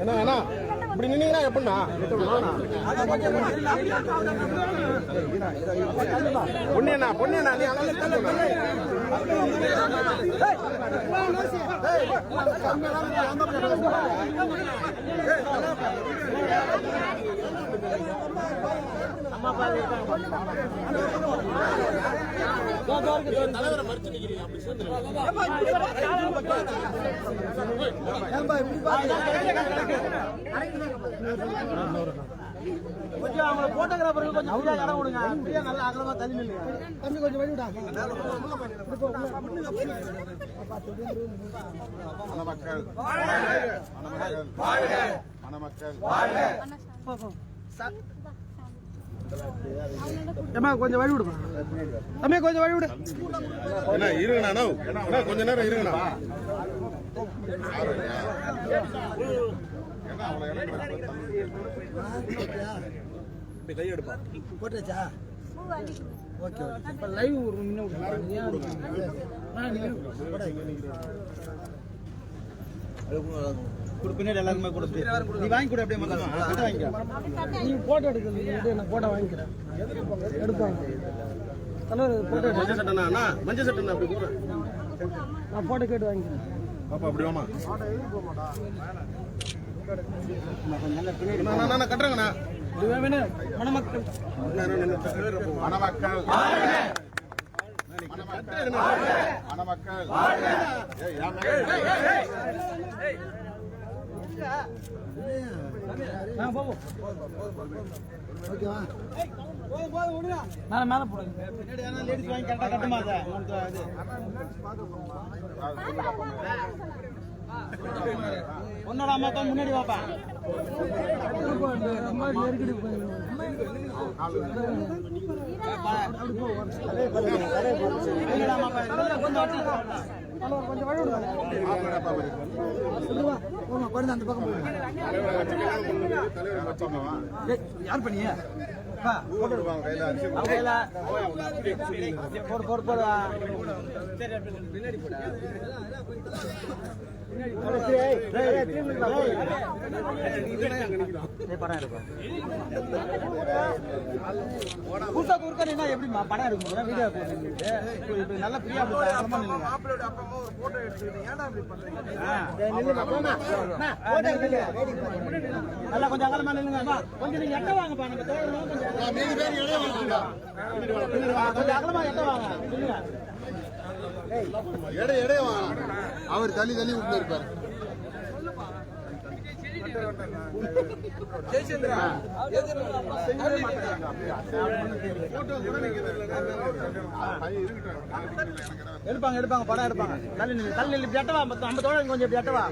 என்ன இப்படி நின்னீங்கன்னா எப்படின்னா பொண்ணியண்ணா பொண்ணியண்ணா நீ கொஞ்சம் அவங்கள போட்டோகிராஃபருக்கு கொஞ்சம் ஃப்ரீயா இடம் கொடுங்க ஃப்ரீயா நல்லா அகலமா தள்ளி நில்லுங்க தம்பி கொஞ்சம் விடா மணமக்கள் மணமக்கள் ஏமா கொஞ்சம் வழி விடுமா? தம்பி கொஞ்சம் வழி விடு. என்ன இருங்கண்ணா அண்ணா. அண்ணா, கொஞ்ச நேரம் இருங்கண்ணா. போட்டாச்சா? Okay okay. இப்போ லைவ் ஒரு முன்ன கொடு பின்னாடி எல்லாருக்குமே கொடுத்து. நீ வாங்கி கொடு அப்படியே மொத்தமா வாங்கிக்க. நீ போட்டோ எடுக்கிறது நான் போட்டோ வாங்கிக்கிறேன். எடுப்பாங்க. தலைவர் போட்டோ மஞ்சள் சட்டைண்ணா அண்ணா மஞ்சள் சட்டைண்ணா அப்படி கூட நான் போட்டோ கேட்டு வாங்கிக்கிறேன். பாப்பா அப்படி வாமா. கட்டுறேங்கண்ணா மணமக்கள். மணமக்கள். மணமக்கள். மேல? ஆ மேல போடுங்க லேடிஸ் வாங்கி கரெக்டா கட்டுமா அம்மா தான் முன்னாடி வாப்பா ரொம்ப நெருக்கடி கொஞ்சம் வழி போங்க குழந்தை அந்த பக்கம்? ஏய், யார் பண்ணிய? வாங்க, கையில அரிசி கொடுத்து. போடு போடு போடு புதுசா குறுக்க நின்னா எப்படிமா படம் முடியும் வீடியோ இப்ப நல்லா ஃப்ரீயா போட்டோ எடுத்துக்கிட்டு ஏன்டா இப்படி பண்றீங்க? நல்லா கொஞ்சம் அகலமா நில்லுங்க. கொஞ்சம் நீங்க எட்ட வாங்கப்பா நம்ம தோழர்களும் கொஞ்சம் கொஞ்சம் அகலமா எட்ட வாங்க. எடை எடை வாங்க. அவர் தள்ளி தள்ளி விட்டு இருப்பாரு. எடுப்பாங்க எடுப்பாங்க படம் எடுப்பாங்க. தள்ளி நில்லு தள்ளி நில்லு இப்படி எட்டவா? நம்ம தோழர் கொஞ்சம் இப்படி எட்டவா?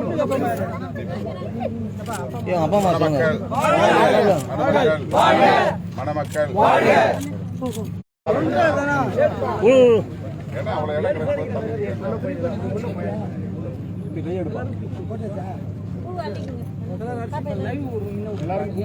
நில்லு, பின்னாடி. மணமக்கள் ஏன்னா அவ்வளோ இடம் கிடக்கு. எல்லாரும் பூ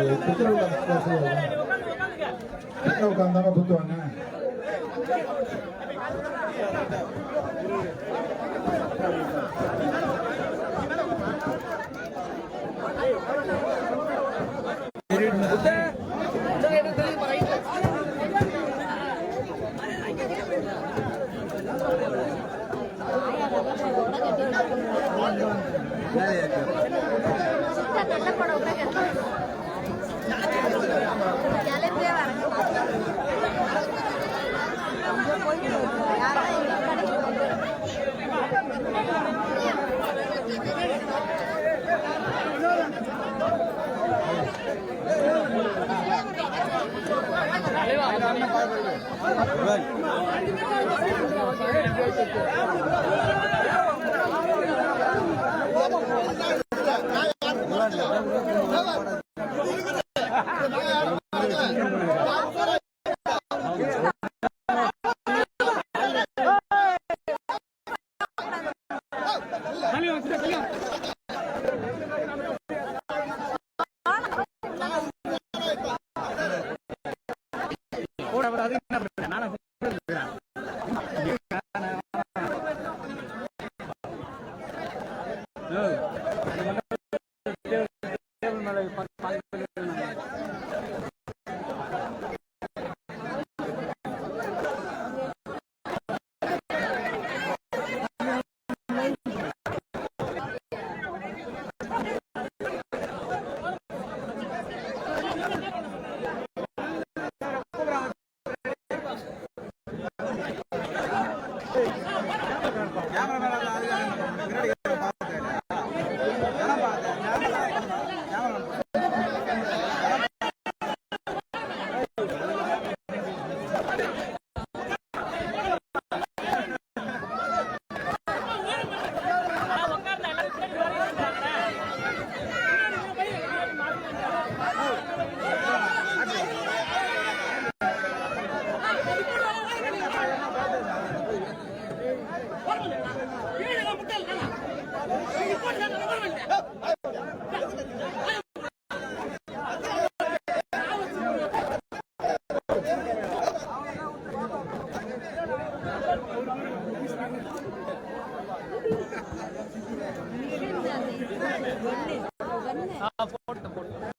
அப்படியே வச்சு நினைக்கிறாங்க உட்காந்தாங்க புத்துவாங்க நல்ல படம் ஆ nada,